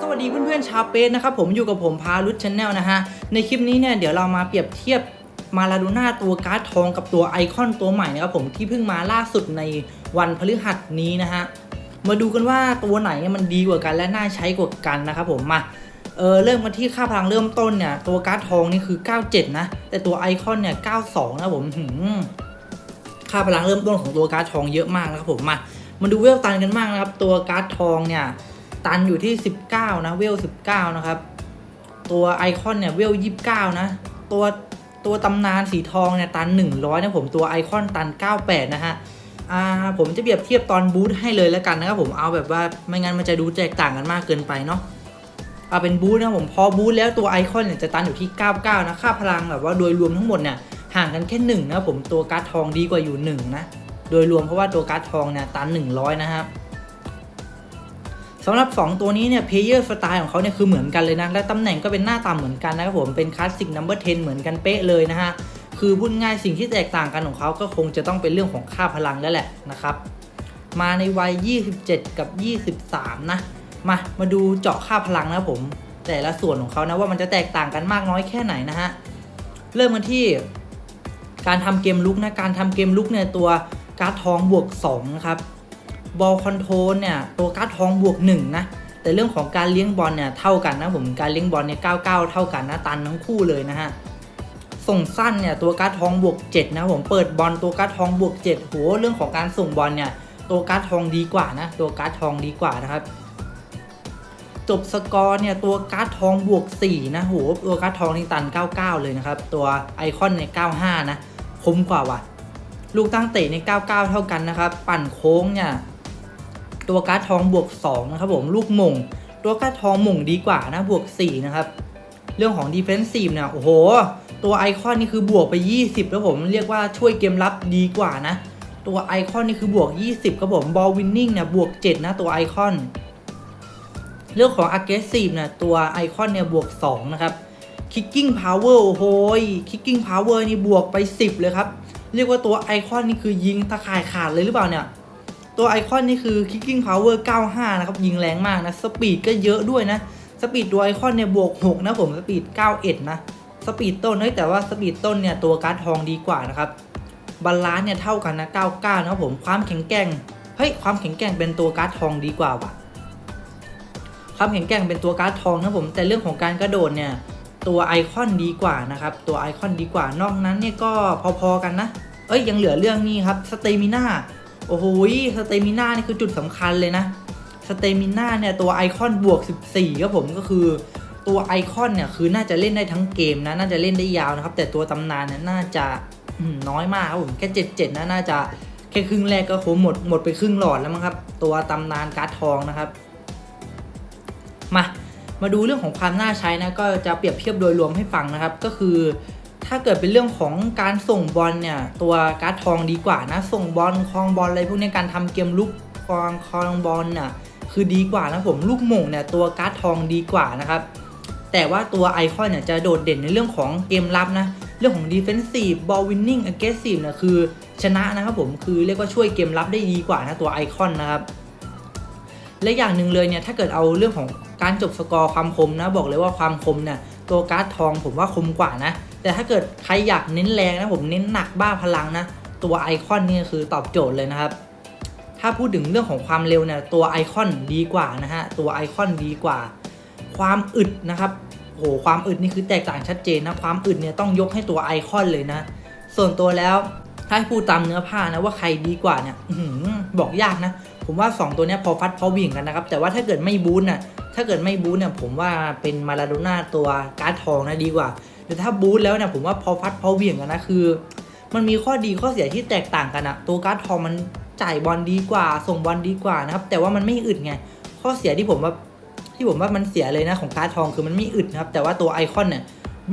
สวัสดีเพื่อนๆชาวเปสนะครับผมอยู่กับผมพารุชชแนลนะฮะ ในคลิปนี้เนี่ยเดี๋ยวเรามาเปรียบเทียบมาลาดูน่าตัวการ์ดทองกับตัวไอคอนตัวใหม่นะครับผมที่เพิ่งมาล่าสุดในวันพฤหัสนี้นะฮะ มาดูกันว่าตัวไหนมันดีกว่ากันและน่าใช้กว่ากันนะครับผมมาเออเริ่มกันที่ค่าพลังเริ่มต้นเนี่ยตัวการ์ดทองนี่คือ 97 นะ แต่ตัวไอคอนเนี่ย 92 นะผมหืมค่าพลังเริ่มต้นของตัวการ์ดทองเยอะมากนะครับผมมามาดูเวลตันกันบ้างนะครับตัวการ์ดทองเนี่ย ตันอยู่ที่ 19 นะ เวล 19 นะครับ ตัวไอคอนเนี่ยเวล 29 นะ ตัวตัวตำนานสีทองเนี่ยตัน 100 นะผมตัวไอคอนตัน 98 นะฮะอ่าผมจะเปรียบเทียบตอนบูทให้เลยแล้วกันนะครับผมเอาแบบว่าไม่งั้นมันจะดูแตกต่างกันมากเกินไปเนาะเอาเป็นบูทนะผมพอบูทแล้วตัวไอคอนเนี่ยจะตันอยู่ที่ 99 นะค่าพลังแบบว่าโดยรวมทั้งหมดเนี่ยห่างกันแค่1นะผมตัวการ์ดทองดีกว่าอยู่1นะโดยรวมเพราะว่าตัวการ์ดทองเนี่ยตัน 100 นะครับ สำหรับ 2 ตัวนี้เนี่ยเพลเยอร์สไตล์ของเขาเนี่ยคือเหมือนกันเลยนะ และตำแหน่งก็เป็นหน้าตาเหมือนกันนะครับผมเป็นคลาสสิกนัมเบอร์10 เหมือนกันเป๊ะเลยนะฮะ คือพูดง่ายสิ่งที่แตกต่างกันของเขาก็คงจะต้องเป็นเรื่องของค่าพลังแล้วแหละนะครับ มาในวัย 27 กับ 23 นะ มามาดูเจาะค่าพลังนะผม แต่ละส่วนของเขานะว่ามันจะแตกต่างกันมากน้อยแค่ไหนนะฮะเริ่มกันที่การทำเกมลุกนะการทำเกมลุกเนี่ยตัวการ์ดทองบวก2นะครับ บอลคอนโทรลเนี่ยตัวการ์ดทองบวก1นะแต่เรื่องของการเลี้ยงบอลเนี่ยเท่ากันนะผมการเลี้ยงบอลเนี่ย99เท่ากันนะตันทั้งคู่เลยนะฮะส่งสั้นเนี่ยตัวการ์ดทองบวก7นะผมเปิดบอลตัวการ์ดทองบวก7โหเรื่องของการส่งบอลเนี่ยตัวการ์ดทองดีกว่านะตัวการ์ดทองดีกว่านะครับจบสกอร์เนี่ยตัวการ์ดทองบวก4นะโหตัวการ์ดทองนี่ตัน 99 เลยนะครับตัวไอคอนเนี่ย95 นะคมกว่าว่ะลูกตั้งเตะใน99 เท่ากันนะครับ ปั่นโค้งเนี่ย ตัวการ์ดทองบวก2นะครับผมลูกมง ตัวการ์ดทองมงดีกว่านะบวก4นะครับเรื่องของ defensive เนี่ยโอ้โห ตัวไอคอนนี่คือบวกไป 20 แล้วผมเรียกว่าช่วยเกมรับดีกว่านะ ตัวไอคอนนี่คือบวก 20ครับผม ball winning เนี่ยบวก 7 นะตัวไอคอน เรื่องของ aggressive เนี่ยตัวไอคอนเนี่ยบวก 2 นะครับ kicking power โอ้โห kicking power นี่บวกไป 10 เลยครับ เรียกว่าตัวไอคอนนี่คือยิงตะข่ายขาดเลยหรือเปล่าเนี่ย ตัวไอคอนนี่คือ kicking power 95 นะครับ ยิงแรงมากนะ สปีดก็เยอะด้วยนะ สปีดตัวไอคอนเนี่ยบวก 6 นะผม สปีด 91 นะ สปีดต้นเฮ้ยแต่ว่าสปีดต้นเนี่ยตัวการ์ดทองดีกว่านะครับ บาลานซ์เนี่ยเท่ากันนะ 99 นะครับผม ความแข็งแกร่ง เฮ้ยความแข็งแกร่งเป็นตัวการ์ดทองดีกว่าว่ะ ความแข็งแกร่งเป็นตัวการ์ดทองนะผม แต่เรื่องของการกระโดดเนี่ยตัวไอคอนดีกว่านะครับ ตัวไอคอนดีกว่านอกนั้นเนี่ยก็พอๆกันนะ เอ้ยยังเหลือเรื่องนี้ครับสเตมิน่า โอ้โหสเตมิน่านี่คือจุดสำคัญเลยนะ สเตมิน่าเนี่ยตัวไอคอนบวก 14ครับผมก็คือตัวไอคอนเนี่ยคือน่าจะเล่นได้ทั้งเกมนะ น่าจะเล่นได้ยาวนะครับ แต่ตัวตำนานเนี่ยน่าจะน้อยมากครับผมแค่77นะน่าจะแค่ครึ่งแรกก็คงหมดหมดไปครึ่งหลอดแล้วมั้งครับ ตัวตำนานการ์ดทองนะครับ มามาดูเรื่องของความน่าใช้นะก็จะเปรียบเทียบโดยรวมให้ฟังนะครับ ก็คือ ถ้าเกิดเป็นเรื่องของการส่งบอลเนี่ย ตัวการ์ดทองดีกว่านะ ส่งบอลคลองบอลอะไรพวกนี้การทำเกมลุกคลองคลองบอลน่ะคือดีกว่านะผมลูกหม่งเนี่ยตัวการ์ดทองดีกว่านะครับแต่ว่าตัวไอคอนเนี่ยจะโดดเด่นในเรื่องของเกมรับนะ เรื่องของ defensive ball winning aggressive เนี่ยคือชนะนะครับผมคือเรียกว่าช่วยเกมรับได้ดีกว่านะตัวไอคอนนะครับ และอย่างหนึ่งเลยเนี่ยถ้าเกิดเอาเรื่องของการจบสกอร์ความคมนะ บอกเลยว่าความคมเนี่ยตัวการ์ดทองผมว่าคมกว่านะ แต่ถ้าเกิดใครอยากเน้นแรงนะผมเน้นหนักบ้าพลังนะ ตัวไอคอนนี่คือตอบโจทย์เลยนะครับ ถ้าพูดถึงเรื่องของความเร็วเนี่ยตัวไอคอนดีกว่านะฮะตัวไอคอนดีกว่า ความอึดนะครับโหความอึดนี่คือแตกต่างชัดเจนนะความอึดเนี่ยต้องยกให้ตัวไอคอนเลยนะ ส่วนตัวแล้วถ้าพูดตามเนื้อผ้านะว่าใครดีกว่าเนี่ยบอกยากนะ ผมว่า 2 ตัวเนี้ยพอฟัดพอวี่งกันนะครับ แต่ว่าถ้าเกิดไม่บูนน่ะถ้าเกิดไม่บูนเนี่ยผมว่าเป็นมาลาโดน่าตัวการ์ดทองนะดีกว่า แต่ถ้าบูนแล้วเนี่ยผมว่าพอฟัดพอเหวี่ยงกันนะคือ มันมีข้อดีข้อเสียที่แตกต่างกันอะตัวการ์ดทองมันจ่ายบอลดีกว่า ส่งบอลดีกว่านะครับ แต่ว่ามันไม่อึดไง ข้อเสียที่ผมว่าที่ผมว่ามันเสียเลยนะของการ์ดทองคือมันไม่อึดนะครับ แต่ว่าตัวไอคอนเนี่ย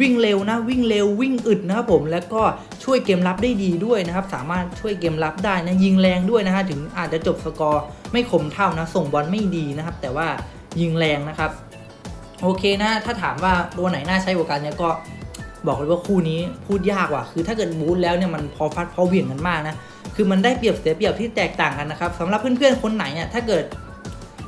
วิ่งเร็วนะวิ่งเร็ววิ่งอึดนะครับผมแล้วก็ช่วยเกมรับได้ดีด้วยนะครับ สามารถช่วยเกมรับได้นะยิงแรงด้วยนะฮะถึงอาจจะจบสกอร์ไม่คมเท่านะ ส่งบอลไม่ดีนะครับ แต่ว่ายิงแรงนะครับ โอเคนะถ้าถามว่าตัวไหนน่าใช้กว่ากันเนี่ยก็ บอกเลยว่าคู่นี้พูดยากว่ะคือถ้าเกิดบูทแล้วเนี่ยมันพอฟัดพอเหวี่ยงกันมากนะคือมันได้เปรียบเสียเปรียบที่แตกต่างกันนะครับสำหรับเพื่อนๆคนไหนเนี่ยถ้าเกิด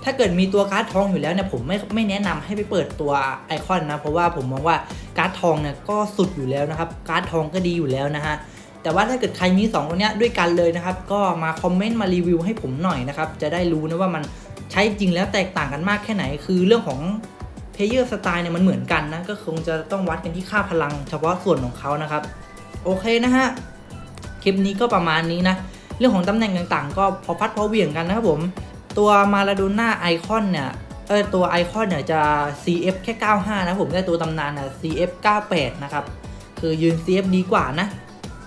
ถ้าเกิดมีตัวการ์ดทองอยู่แล้วเนี่ยผมไม่ไม่แนะนำให้ไปเปิดตัวไอคอนนะเพราะว่าผมมองว่าการ์ดทองเนี่ยก็สุดอยู่แล้วนะครับการ์ดทองก็ดีอยู่แล้วนะฮะแต่ว่าถ้าเกิดใครมี2ตัวเนี้ยด้วยกันเลยนะครับก็มาคอมเมนต์มารีวิวให้ผมหน่อยนะครับจะได้รู้นะว่ามันใช้จริงแล้วแตกต่างกันมากแค่ไหน คือเรื่องของ เพเยอร์สไตล์เนี่ยมันเหมือนกันนะ ก็คงจะต้องวัดกันที่ค่าพลังเฉพาะส่วนของเขานะครับ โอเคนะฮะ คลิปนี้ก็ประมาณนี้นะ เรื่องของตำแหน่งต่างๆ ก็พอพัดพอเหวี่ยงกันนะครับผม ตัวมาลาโดน่าไอคอนเนี่ยเออตัวไอคอนเนี่ยจะ CF แค่ 95 นะผมได้ตัวตำนานน่ะ CF 98 นะครับ คือยืน CF ดีกว่านะ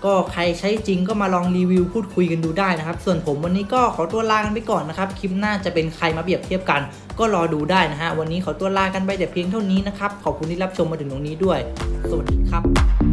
ก็ใครใช้จริงก็มาลองรีวิวพูดคุยกันดูได้นะครับ ส่วนผมวันนี้ก็ขอตัวลากันไปก่อนนะครับ คลิปหน้าจะเป็นใครมาเปรียบเทียบกัน ก็รอดูได้นะฮะ วันนี้ขอตัวลากันไปแต่เพียงเท่านี้นะครับ ขอบคุณที่รับชมมาถึงตรงนี้ด้วย สวัสดีครับ